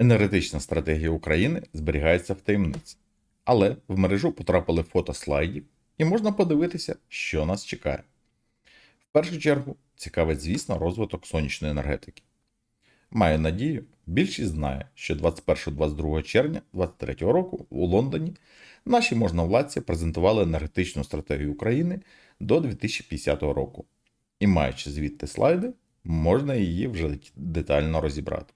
Енергетична стратегія України зберігається в таємниці, але в мережу потрапили фото слайдів, і можна подивитися, що нас чекає. В першу чергу цікавить, звісно, розвиток сонячної енергетики. Маю надію, більшість знає, що 21-22 червня 2023 року у Лондоні наші можновладці презентували енергетичну стратегію України до 2050 року. І маючи звідти слайди, можна її вже детально розібрати.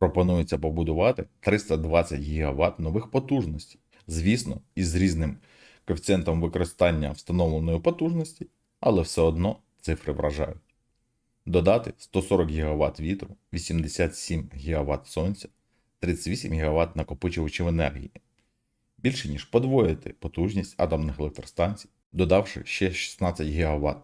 Пропонується побудувати 320 ГВт нових потужностей, звісно, із різним коефіцієнтом використання встановленої потужності, але все одно цифри вражають. Додати 140 ГВт вітру, 87 ГВт сонця, 38 ГВт накопичувачів енергії. Більше ніж подвоїти потужність атомних електростанцій, додавши ще 16 ГВт.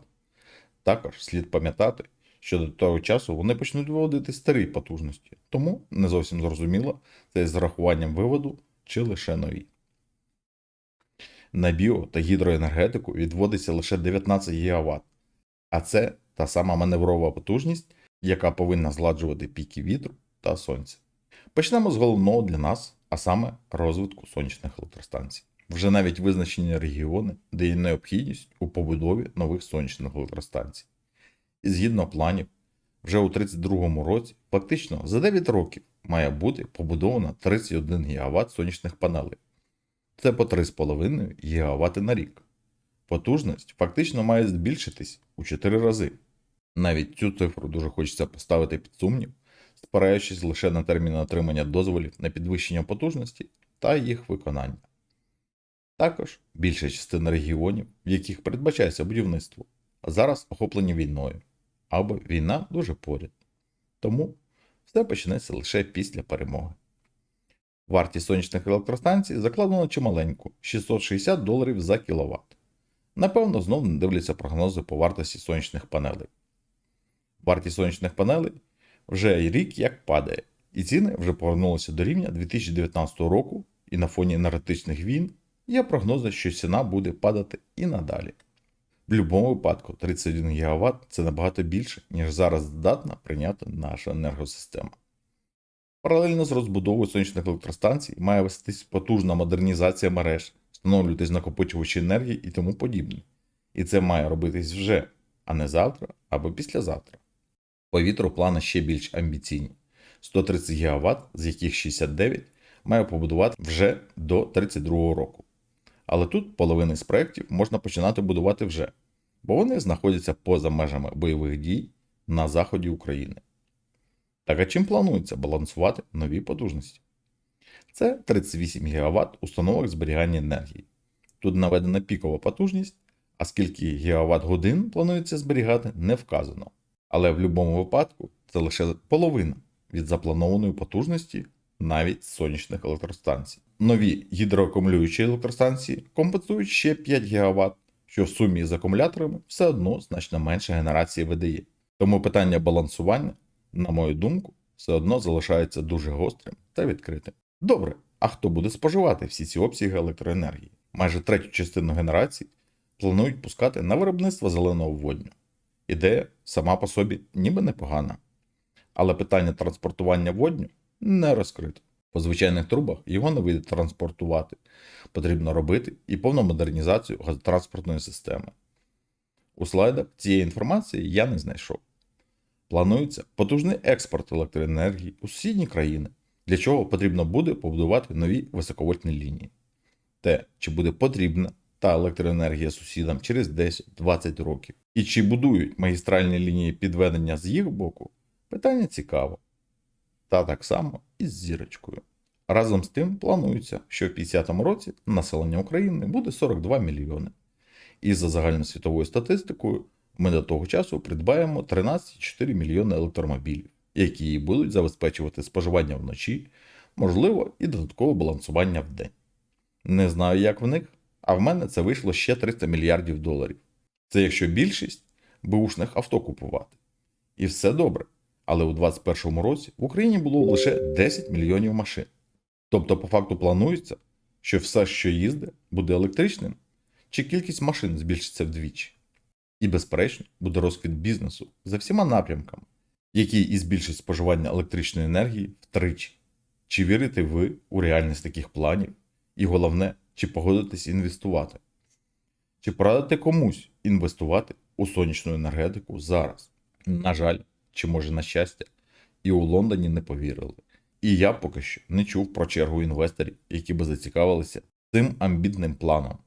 Також слід пам'ятати, що до того часу вони почнуть виводити старі потужності, тому не зовсім зрозуміло, це з зарахуванням виводу чи лише нові. На біо та гідроенергетику відводиться лише 19 ГВт, а це та сама маневрова потужність, яка повинна зладжувати піки вітру та сонця. Почнемо з головного для нас, а саме розвитку сонячних електростанцій. Вже навіть визначені регіони, де є необхідність у побудові нових сонячних електростанцій. І згідно планів, вже у 32-му році, фактично за 9 років, має бути побудовано 31 ГВт сонячних панелей. Це по 3,5 ГВт на рік. Потужність фактично має збільшитись у 4 рази. Навіть цю цифру дуже хочеться поставити під сумнів, спираючись лише на терміни отримання дозволів на підвищення потужності та їх виконання. Також більша частина регіонів, в яких передбачається будівництво, зараз охоплені війною, або війна дуже поряд. Тому все почнеться лише після перемоги. Вартість сонячних електростанцій закладено чималеньку 660 доларів за кіловат. Напевно, знову не дивляться прогнози по вартості сонячних панелей. Вартість сонячних панелей вже рік як падає, і ціни вже повернулися до рівня 2019 року, і на фоні енергетичних війн є прогнози, що ціна буде падати і надалі. В будь-якому випадку 31 ГВт це набагато більше, ніж зараз здатна прийняти наша енергосистема. Паралельно з розбудовою сонячних електростанцій має вестись потужна модернізація мереж, встановлюватись накопичувачі енергії і тому подібне. І це має робитись вже, а не завтра або післязавтра. По вітру плани ще більш амбіційні: 130 ГВт, з яких 69 має побудувати вже до 32 року. Але тут половини з проєктів можна починати будувати вже, бо вони знаходяться поза межами бойових дій на заході України. Так а чим планується балансувати нові потужності? Це 38 ГВт установок зберігання енергії. Тут наведена пікова потужність, а скільки ГВт годин планується зберігати, не вказано. Але в будь-якому випадку це лише половина від запланованої потужності навіть сонячних електростанцій. Нові гідроакумулюючі електростанції компенсують ще 5 ГВт, що в сумі з акумуляторами все одно значно менше генерації видає. Тому питання балансування, на мою думку, все одно залишається дуже гострим та відкритим. Добре, а хто буде споживати всі ці обсяги електроенергії? Майже третю частину генерації планують пускати на виробництво зеленого водню. Ідея сама по собі ніби непогана. Але питання транспортування водню не розкрито. По звичайних трубах його не вийде транспортувати. Потрібно робити і повну модернізацію газотранспортної системи. У слайдах цієї інформації я не знайшов. Планується потужний експорт електроенергії у сусідні країни, для чого потрібно буде побудувати нові високовольтні лінії. Те, чи буде потрібна та електроенергія сусідам через 10-20 років, і чи будують магістральні лінії підведення з їх боку, питання цікаве. Та так само і з зірочкою. Разом з тим планується, що в 50-му році населення України буде 42 мільйони. І за загальносвітовою статистикою ми до того часу придбаємо 13,4 мільйони електромобілів, які будуть забезпечувати споживання вночі, можливо, і додаткове балансування в день. Не знаю, як в них, а в мене це вийшло ще 300 мільярдів доларів. Це якщо більшість бушних авто купувати. І все добре. Але у 2021 році в Україні було лише 10 мільйонів машин. Тобто, по факту планується, що все, що їздить, буде електричним, чи кількість машин збільшиться вдвічі. І, безперечно, буде розквіт бізнесу за всіма напрямками, який і збільшить споживання електричної енергії втричі. Чи вірите ви у реальність таких планів? І головне, чи погодитесь інвестувати? Чи порадите комусь інвестувати у сонячну енергетику зараз? На жаль, чи може на щастя, і у Лондоні не повірили. І я поки що не чув про чергу інвесторів, які би зацікавилися цим амбітним планом.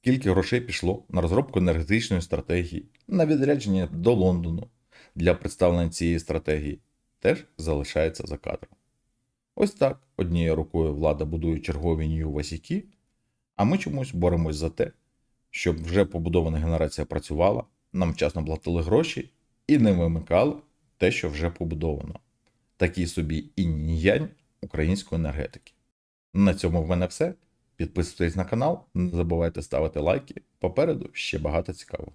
Скільки грошей пішло на розробку енергетичної стратегії, на відрядження до Лондону для представлення цієї стратегії, теж залишається за кадром. Ось так однією рукою влада будує чергові нью васіки, а ми чомусь боремось за те, щоб вже побудована генерація працювала, нам вчасно платили гроші і не вимикали те, що вже побудовано. Такий собі інь-янь української енергетики. На цьому в мене все. Підписуйтесь на канал, не забувайте ставити лайки. Попереду ще багато цікавого.